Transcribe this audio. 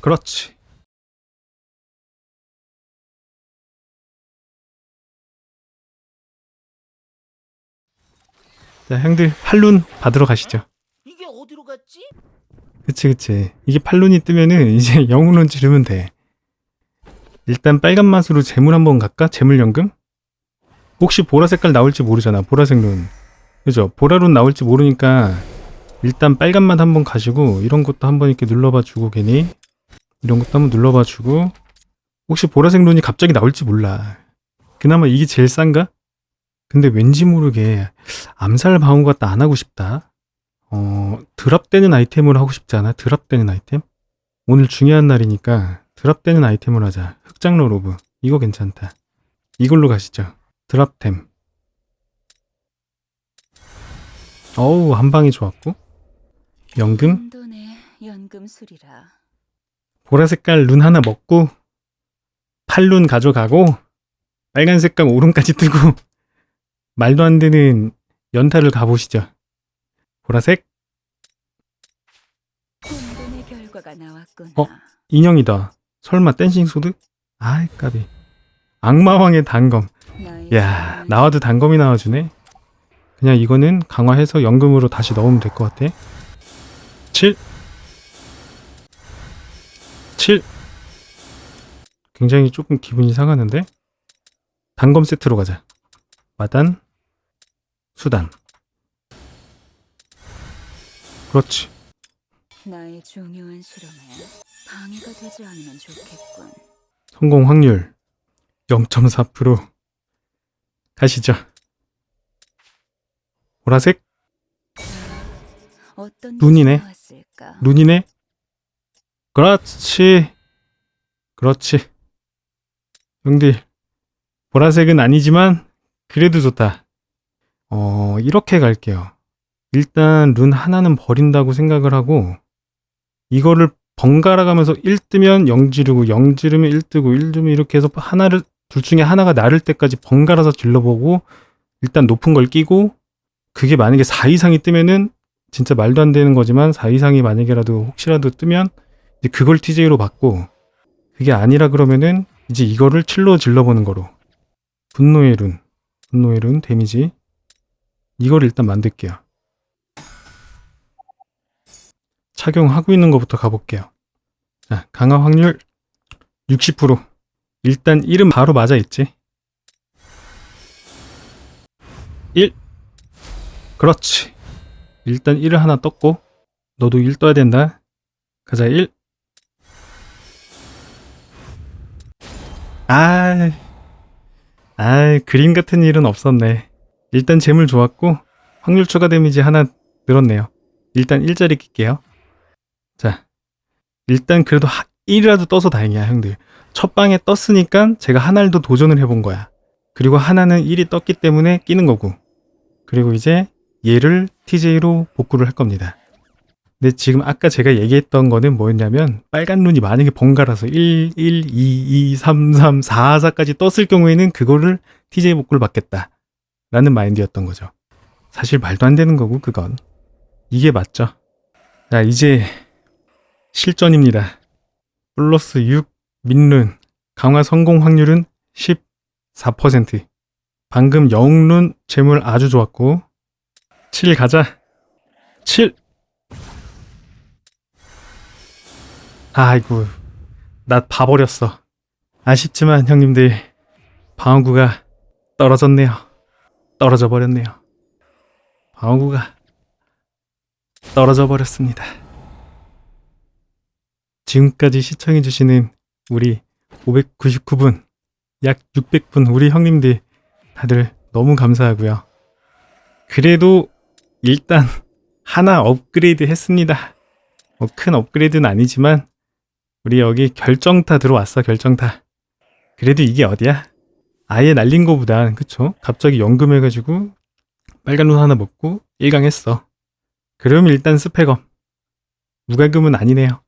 그렇지. 자, 형들 팔룬 받으러 가시죠. 이게 어디로 갔지? 그치, 그치. 이게 팔룬이 뜨면은 이제 영웅론 지르면 돼. 일단 빨간 맛으로 재물 한번 갈까? 재물연금? 혹시 보라 색깔 나올지 모르잖아. 보라색 룬. 그죠? 보라 룬 나올지 모르니까 일단 빨간 맛 한번 가시고 이런 것도 한번 이렇게 눌러봐 주고 괜히 이런 것도 한번 눌러봐 주고 혹시 보라색 룬이 갑자기 나올지 몰라. 그나마 이게 제일 싼가? 근데 왠지 모르게 암살 방어 같다 안 하고 싶다. 어, 드랍되는 아이템으로 하고 싶지 않아? 드랍되는 아이템? 오늘 중요한 날이니까 드랍되는 아이템을 하자. 흑장로 로브. 이거 괜찮다. 이걸로 가시죠. 드랍템. 어우, 한 방이 좋았고. 연금? 연금술이라. 보라 색깔 룬 하나 먹고, 팔룬 가져가고, 빨간 색깔 오른까지 뜨고, 말도 안 되는 연타를 가보시죠. 보라색? 어? 인형이다. 설마 댄싱 소드? 아이, 까비. 악마왕의 단검. 야, 나와도 단검이 나와주네. 그냥 이거는 강화해서 연금으로 다시 넣으면 될 것 같아. 7. 7. 굉장히 조금 기분이 상하는데? 단검 세트로 가자. 마단, 수단. 그렇지. 나의 중요한 실험에 방해가 되지 않으면 좋겠군. 성공 확률 0.4% 가시죠. 보라색 눈이네. 눈이네. 그렇지. 그렇지. 형들 보라색은 아니지만 그래도 좋다. 어 이렇게 갈게요. 일단 룬 하나는 버린다고 생각을 하고 이거를 번갈아 가면서 1 뜨면 0 지르고 0 지르면 1 뜨고 1 뜨면 이렇게 해서 하나를 둘 중에 하나가 나를 때까지 번갈아서 질러보고 일단 높은 걸 끼고 그게 만약에 4 이상이 뜨면은 진짜 말도 안 되는 거지만 4 이상이 만약에라도 혹시라도 뜨면 이제 그걸 TJ로 받고 그게 아니라 그러면은 이제 이거를 7로 질러보는 거로. 분노의 룬 분노의 룬 데미지. 이걸 일단 만들게요. 착용하고 있는 것부터 가볼게요. 자 강화 확률 60% 일단 1은 바로 맞아 있지? 1 그렇지. 일단 1을 하나 떴고 너도 1 떠야 된다. 가자 1 아, 아, 그림 같은 일은 없었네. 일단 재물 좋았고 확률 추가 데미지 하나 늘었네요. 일단 1자리 낄게요. 자, 일단 그래도 1이라도 떠서 다행이야, 형들. 첫 방에 떴으니까 제가 하나를 더 도전을 해본 거야. 그리고 하나는 1이 떴기 때문에 끼는 거고. 그리고 이제 얘를 TJ로 복구를 할 겁니다. 근데 지금 아까 제가 얘기했던 거는 뭐였냐면 빨간 룬이 만약에 번갈아서 1, 1, 2, 2, 3, 3, 4, 4까지 떴을 경우에는 그거를 TJ 복구를 받겠다. 라는 마인드였던 거죠. 사실 말도 안 되는 거고 그건. 이게 맞죠. 자 이제 실전입니다. 플러스 6 민룬 강화 성공 확률은 14%. 방금 영룬 재물 아주 좋았고 7 가자. 7 아이고, 나 봐버렸어. 아쉽지만 형님들, 방어구가 떨어졌네요. 떨어져 버렸네요. 방어구가 떨어져 버렸습니다. 지금까지 시청해주시는 우리 599분, 약 600분 우리 형님들 다들 너무 감사하고요. 그래도 일단 하나 업그레이드 했습니다. 뭐 큰 업그레이드는 아니지만 우리 여기 결정타 들어왔어 결정타. 그래도 이게 어디야? 아예 날린 거보단 그쵸? 갑자기 연금해가지고 빨간 눈 하나 먹고 1강 했어. 그럼 일단 스펙업. 무과금은 아니네요